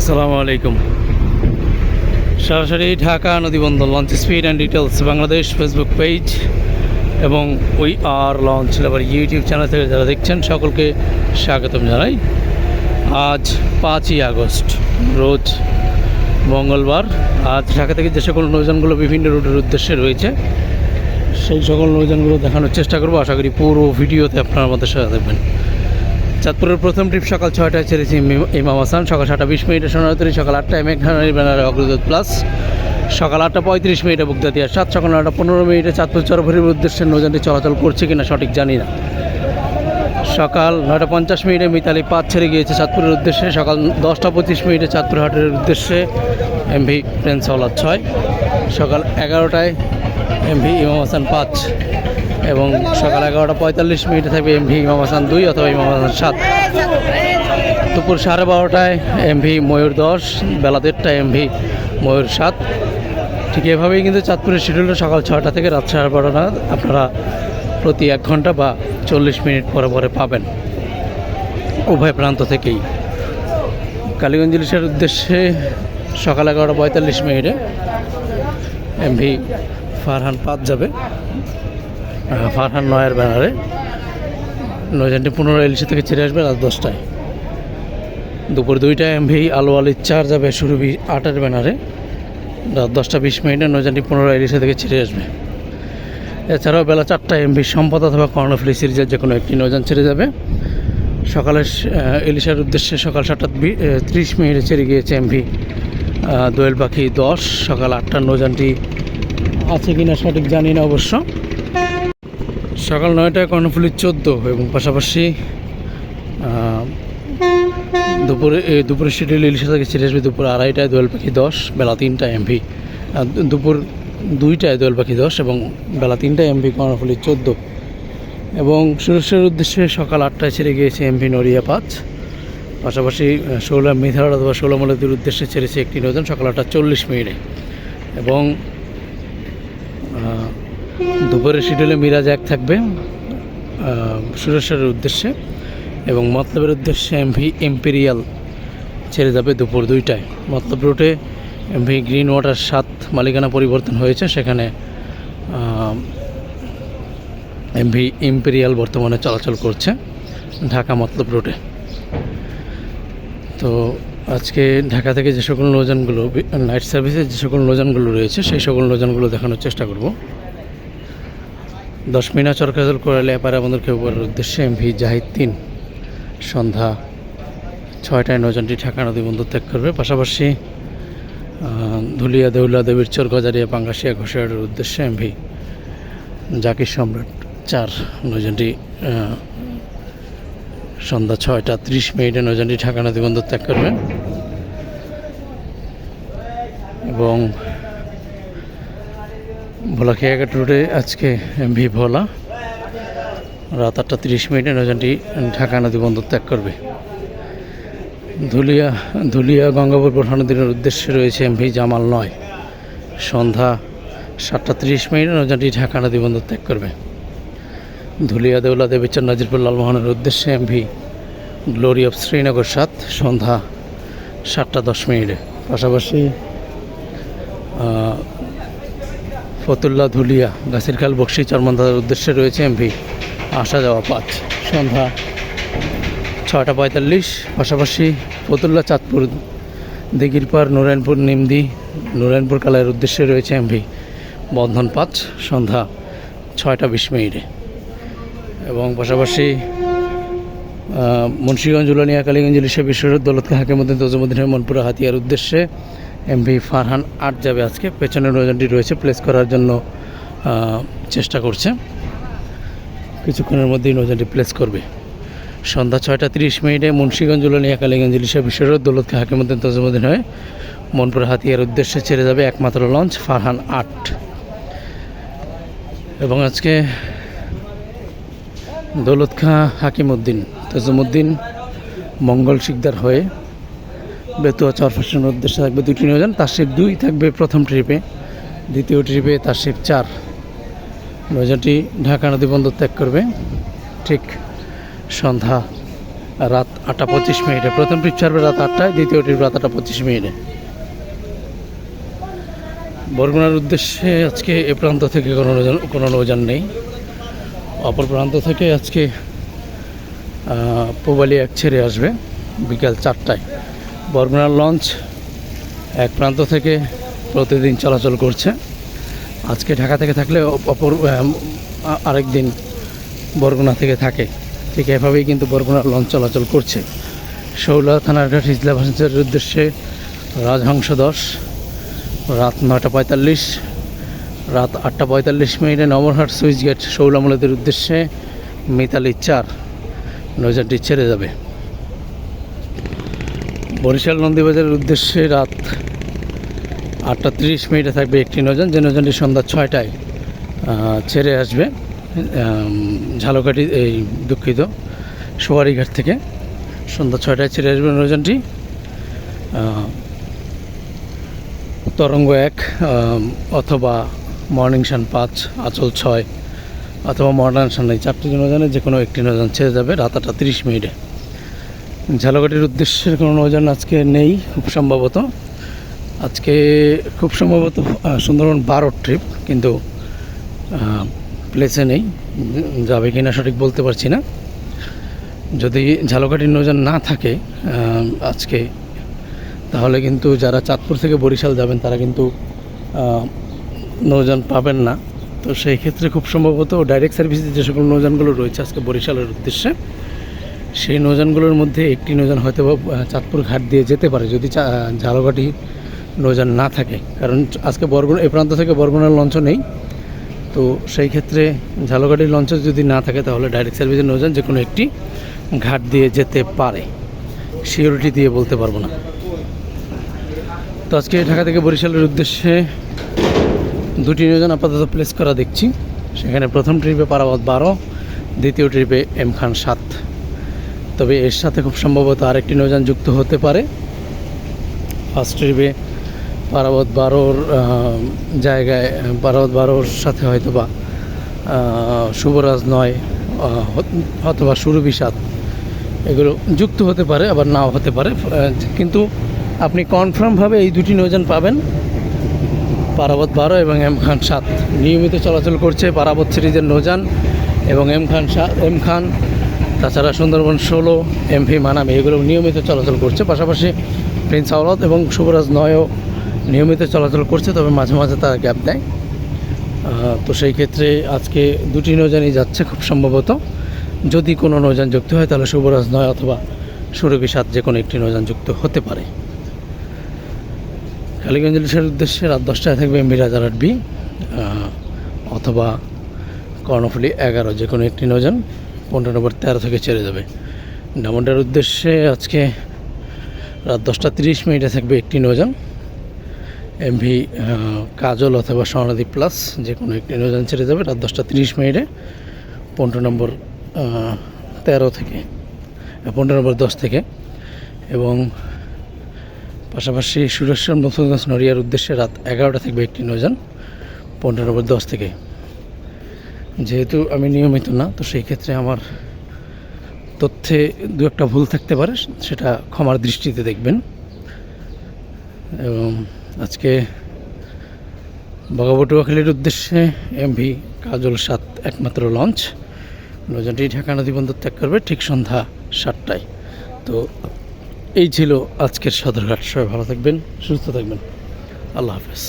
আসসালামু আলাইকুম। সরাসরি Dhaka নদীবন্দর launch speed and details Bangladesh Facebook page এবং উই আর লঞ্চ আবার ইউটিউব চ্যানেল থেকে যারা দেখছেন, সকলকে স্বাগতম জানাই। আজ পাঁচই আগস্ট, রোজ মঙ্গলবার। আজ ঢাকা থেকে যে সকল নৌযানগুলো বিভিন্ন রুটের উদ্দেশ্যে রয়েছে, সেই সকল নৌযানগুলো দেখানোর চেষ্টা করব। আশা করি পুরো ভিডিওতে আপনারা আমাদের সাথে দেখবেন চাঁদপুরের প্রথম ট্রিপ সকাল ছয়টায় ছেড়েছি ইম- ইমাম হাসান। সকাল সাতটা বিশ মিনিটে সোনারতরি সকাল আটটায় মেঘনারী ব্যানারে অগ্রদূত প্লাস সকাল আটটা পঁয়ত্রিশ মিনিটে বুকদাতিয়া সাত, সকাল নটা পনেরো মিনিটে চাঁদপুর চরভরির উদ্দেশ্যে নৌযানটি চলাচল করছে কিনা সঠিক জানি না। সকাল নয়টা পঞ্চাশ মিনিটে মিতালি পাঁচ ছেড়ে গিয়েছে চাঁদপুরের উদ্দেশ্যে। সকাল দশটা পঁচিশ মিনিটে চাঁদপুর হাটের উদ্দেশ্যে এমভি প্রিন্স হলার ছয়। সকাল এগারোটায় এমভি ইমাম হাসান পাঁচ এবং সকাল এগারোটা পঁয়তাল্লিশ মিনিটে থাকবে এমভি ইমাম হাসান দুই অথবা ইমাম হাসান সাত। দুপুর সাড়ে বারোটায় এমভি ময়ূর দশ, বেলা দেড়টায় এমভি ময়ূর সাত। ঠিক এভাবেই কিন্তু চাঁদপুরের শিডিউলটা সকাল ছটা থেকে রাত সাড়ে বারোটা আপনারা প্রতি এক ঘণ্টা বা চল্লিশ মিনিট পরে পরে পাবেন। উভয় প্রান্ত থেকেই। কালীগঞ্জ ইলিশের উদ্দেশ্যে সকাল এগারোটা পঁয়তাল্লিশ মিনিটে এমভি ফারহান পাত যাবে। ফারহান নয়ের ব্যানারে। নৌযানটি পুনরায় ইলিশে থেকে ছেড়ে আসবে রাত দশটায়। দুপুর দুইটায় এমভি আলু আলির চার যাবে সুরভি আটের ব্যানারে। রাত দশটা বিশ মিনিটে নৌযানটি পুনরায় ইলিশে থেকে ছেড়ে আসবে। এছাড়াও বেলা চারটায় এমভি সম্পদ অথবা কর্ণফুলি সিরিজের যে কোনো একটি নৌযান ছেড়ে যাবে। সকালে ইলিশার উদ্দেশ্যে সকাল সাতটা ত্রিশ মিনিটে ছেড়ে গিয়েছে এমভি। দোয়েল পাখি দশ, সকাল আটটার নৌযানটি আছে কিনা সঠিক জানি না অবশ্য। সকাল নয়টায় কর্ণফুলি চোদ্দ এবং পাশাপাশি দুপুরে দুপুরের শিডিউল ইলিশা থেকে ছেড়ে আসবে দুপুর আড়াইটায়, দোয়েল পাখি দশ, বেলা তিনটায় এমভি। দুপুর দুইটায় দোয়েল পাখি দশ এবং বেলা তিনটায় এমভি কর্ণফুলি চোদ্দ। এবং সুরেশের উদ্দেশ্যে সকাল আটটায় ছেড়ে গিয়েছে এমভি নড়িয়া পাঁচ। পাশাপাশি ষোলো মিথার অথবা ষোলো মলেদের উদ্দেশ্যে ছেড়েছে একটি নতুন, সকাল আটটা চল্লিশ মিনিটে। এবং দুপুরের শিডিউলে মিরাজ এক থাকবে সুরেশ্বরের উদ্দেশ্যে এবং মতলবের উদ্দেশ্যে এমভি এম্পেরিয়াল ছেড়ে যাবে দুপুর দুইটায়। মতলব রুটে এমভি গ্রিন ওয়াটার সাত মালিকানা পরিবর্তন হয়েছে, সেখানে এমভি ইম্পেরিয়াল বর্তমানে চলাচল করছে ঢাকা মতলব রুটে। তো আজকে ঢাকা থেকে যে সকল নৌযানগুলো নাইট সার্ভিসে যে সকল নৌযানগুলো রয়েছে, সেই সকল নৌযানগুলো দেখানোর চেষ্টা করব। দশ মিনা চরকাজল করালে এপারে আমাদের কেউ করার উদ্দেশ্যে এমভি জাহিদ তিন। সন্ধ্যা ছয়টায় নজনটি ঢাকা নদী বন্দর ত্যাগ করবে। পাশাপাশি ধুলিয়া দেউলা দেবীর চর গজারিয়া পাঙ্গাসিয়া ঘোষাড়ের উদ্দেশ্যে এমভি জাকির সম্রাট চার। নজনটি সন্ধ্যা ছয়টা ত্রিশ মিনিটে নৌযানটি ঢাকা নদী বন্দর ত্যাগ করবেন এবং ভোলা খেয়াঘাট রোডে আজকে এমভি ভোলা। রাত আটটা তিরিশ মিনিটে নৌযানটি ঢাকা নদী বন্দর ত্যাগ করবে। ধুলিয়া ধুলিয়া গঙ্গাপুর প্রধান নদীর উদ্দেশ্যে রয়েছে এমভি জামাল নয়। সন্ধ্যা সাতটা তিরিশ মিনিটে নৌযানটি ঢাকা নদী বন্দর ত্যাগ করবে। ধুলিয়া, দেউলা, দেবীচর, নাজিরপুর লালমোহনের উদ্দেশ্যে এমভি গ্লোরি অফ শ্রীনগর সাত, সন্ধ্যা সাতটা দশ মিনিটে। পাশাপাশি ফতুল্লা ধুলিয়া গাছিরখাল বক্সি চরমন্দার উদ্দেশ্যে রয়েছে এমভি। আসা যাওয়া পাঁচ সন্ধ্যা ছয়টা পঁয়তাল্লিশ, পাশাপাশি ফতুল্লা চাঁদপুর দিঘির পার নারায়ণপুর নিমদি নারায়ণপুর কালার উদ্দেশ্যে রয়েছে এমভি। বন্ধন পাঁচ সন্ধ্যা ছয়টা বিশ মিনিটে। এবং পাশাপাশি মুন্সিগঞ্জ, উলানিয়া, কালীগঞ্জ ইলিশা বিশ্বরোড দৌলতকে হাকিমুদ্দিন তজমুদ্দিনের মনপুরা, হাতিয়ার উদ্দেশ্যে এমভি ফারহান আট যাবে আজকে। পেছনের নৌযানটি রয়েছে প্লেস করার জন্য চেষ্টা করছে। কিছুক্ষণের মধ্যেই নৌযানটি প্লেস করবে। সন্ধ্যা ছয়টা তিরিশ মিনিটে মুন্সিগঞ্জ উলানিয়া কালীগঞ্জ ইলিশা বিশ্বরোড দৌলতকে হাকিমুদ্দিন তজমুদ্দিন হয়ে মনপুর হাতিয়ার উদ্দেশ্যে ছেড়ে যাবে একমাত্র লঞ্চ ফারহান আট। এবং আজকে দৌলত খাঁ হাকিমুদ্দিন তজুমুদ্দিন, মঙ্গল শিকদার হয়ে বেতুয়া চরফেশনের উদ্দেশ্যে থাকবে দুটি নৌযান তার দুই থাকবে প্রথম ট্রিপে দ্বিতীয় ট্রিপে তার চার। নৌযানটি ঢাকা নদী বন্দর ত্যাগ করবে, ঠিক সন্ধ্যা রাত আটটা পঁচিশ মিনিটে। প্রথম ট্রিপ ছাড়বে রাত আটটায়, দ্বিতীয় ট্রিপ রাত আটটা পঁচিশ মিনিটে। বরগুনার উদ্দেশ্যে আজকে এ প্রান্ত থেকে কোনো কোনো নৌযান নেই। অপর প্রান্ত থেকে আজকে পোবালি এক ছেড়ে আসবে বিকাল চারটায়। বরগুনার লঞ্চ এক প্রান্ত থেকে প্রতিদিন চলাচল করছে। আজকে ঢাকা থেকে থাকলে অপর আরেক দিন বরগুনা থেকে থাকে। ঠিক এভাবেই কিন্তু বরগুনার লঞ্চ চলাচল করছে। শৌলা থানারঘাট হিজলা ভাষার উদ্দেশ্যে রাজহংস দশ রাত নয়টা পঁয়তাল্লিশ, রাত আটটা পঁয়তাল্লিশ মিনিটে নমরহাট সুইচ গেট শৌলামূলদের উদ্দেশ্যে মিতালি চার নৌজানটি ছেড়ে যাবে। বরিশাল নন্দীবাজারের উদ্দেশ্যে রাত আটটা তিরিশ মিনিটে থাকবে একটি নজন, যে নজনটি সন্ধ্যা ছয়টায় ছেড়ে আসবে ঝালকাঠি, এই দুঃখিত, সুয়ারিঘাট থেকে। সন্ধ্যা ছয়টায় ছেড়ে আসবে নজনটি। তরঙ্গ এক অথবা মর্নিং সান পাঁচ, আচল ছয়, অথবা মডার্ন সান এই চারটি নৌজানে যে কোনো একটি নজন ছেড়ে যাবে রাত আটটা তিরিশ মিনিটে। ঝালকাঠির উদ্দেশ্যের কোনো নৌজান আজকে নেই, খুব সম্ভবত। আজকে খুব সম্ভবত সুন্দরবন বারো ট্রিপ, কিন্তু প্লেসে নেই। যাবে কি না সঠিক বলতে পারছি না। যদি ঝালকাঠির নৌজান না থাকে আজকে, তাহলে কিন্তু যারা চাঁদপুর থেকে বরিশাল যাবেন, তারা কিন্তু নৌযান পাবেন না। তো সেই ক্ষেত্রে খুব সম্ভবত ডাইরেক্ট সার্ভিসে যে সকল নৌযানগুলো রয়েছে আজকে বরিশালের উদ্দেশ্যে সেই নৌযানগুলোর মধ্যে একটি নৌযান হয়তো চাঁদপুর ঘাট দিয়ে যেতে পারে যদি ঝালকাঠি নৌযান না থাকে। কারণ আজকে বরগুনা, এই প্রান্ত থেকে বরগুনার লঞ্চ নেই। তো সেই ক্ষেত্রে ঝালকাঠির লঞ্চ যদি না থাকে তাহলে ডাইরেক্ট সার্ভিসের নৌযান যে কোনো একটি ঘাট দিয়ে যেতে পারে। সিওরিটি দিয়ে বলতে পারব না। তো আজকে ঢাকা থেকে বরিশালের উদ্দেশ্যে দুটি নৌযান আপাতত প্লেস করা দেখছি। সেখানে প্রথম ট্রিপে পারাবত বারো, দ্বিতীয় ট্রিপে এম খান সাত। তবে এর সাথে খুব সম্ভবত আরেকটি নৌযান যুক্ত হতে পারে। ফার্স্ট ট্রিপে পারাবত বারোর জায়গায়, পারাবত বারোর সাথে হয়তো বা শুভরাজ নয় অথবা সুরভি সাত এগুলো যুক্ত হতে পারে, আবার নাও হতে পারে। কিন্তু আপনি কনফার্মভাবে এই দুটি নৌযান পাবেন। পারাবত বারো এবং এম খান সাত। নিয়মিত চলাচল করছে পারাবত সিরিজের নৌযান এবং এম খান সাত এম খান তাছাড়া সুন্দরবন ষোলো, এম ভি, মানামি, এগুলো নিয়মিত চলাচল করছে। পাশাপাশি প্রিন্স আওলাদ এবং শুভরাজ নয়ও নিয়মিত চলাচল করছে, তবে মাঝে মাঝে তারা গ্যাপ দেয়। তো সেই ক্ষেত্রে আজকে দুটি নৌযানই যাচ্ছে খুব সম্ভবত। যদি কোনো নৌযান যুক্ত হয়, তাহলে শুভরাজ নয় অথবা সুরভি সাত যে কোনো একটি নৌযান যুক্ত হতে পারে। কালীগঞ্জ উদ্দেশ্যে রাত দশটায় থাকবে এমবি রাজার আটবি অথবা কর্ণফুলি এগারো যে কোনো একটি নৌযান। পনেরো নম্বর তেরো থেকে ছেড়ে যাবে। ডায়মন্ডের উদ্দেশ্যে আজকে রাত দশটা তিরিশ মিনিটে থাকবে একটি নৌযান। এমভি কাজল অথবা স্বর্ণদ্বীপ প্লাস যে কোনো একটি নৌযান ছেড়ে যাবে রাত দশটা তিরিশ মিনিটে পনেরো নম্বর তেরো থেকে পনেরো নম্বর দশ থেকে। এবং পাশাপাশি সুরেশ্বর মুসলগঞ্জ নড়িয়ার উদ্দেশ্যে রাত এগারোটা থাকবে একটি নৌযান, পনেরো নম্বর দশ থেকে। যেহেতু আমি নিয়মিত না, তো সেই ক্ষেত্রে আমার তথ্যে দু একটা ভুল থাকতে পারে, সেটা ক্ষমার দৃষ্টিতে দেখবেন। এবং আজকে বগাবটুয়াখালীর উদ্দেশ্যে এমভি কাজল সাত একমাত্র লঞ্চ নৌযানটি ঢাকা নদী বন্দর ত্যাগ করবে ঠিক সন্ধ্যা সাতটায়। তো এই ছিল আজকের সদরঘাট। সবাই ভালো থাকবেন, সুস্থ থাকবেন। আল্লাহ হাফেজ।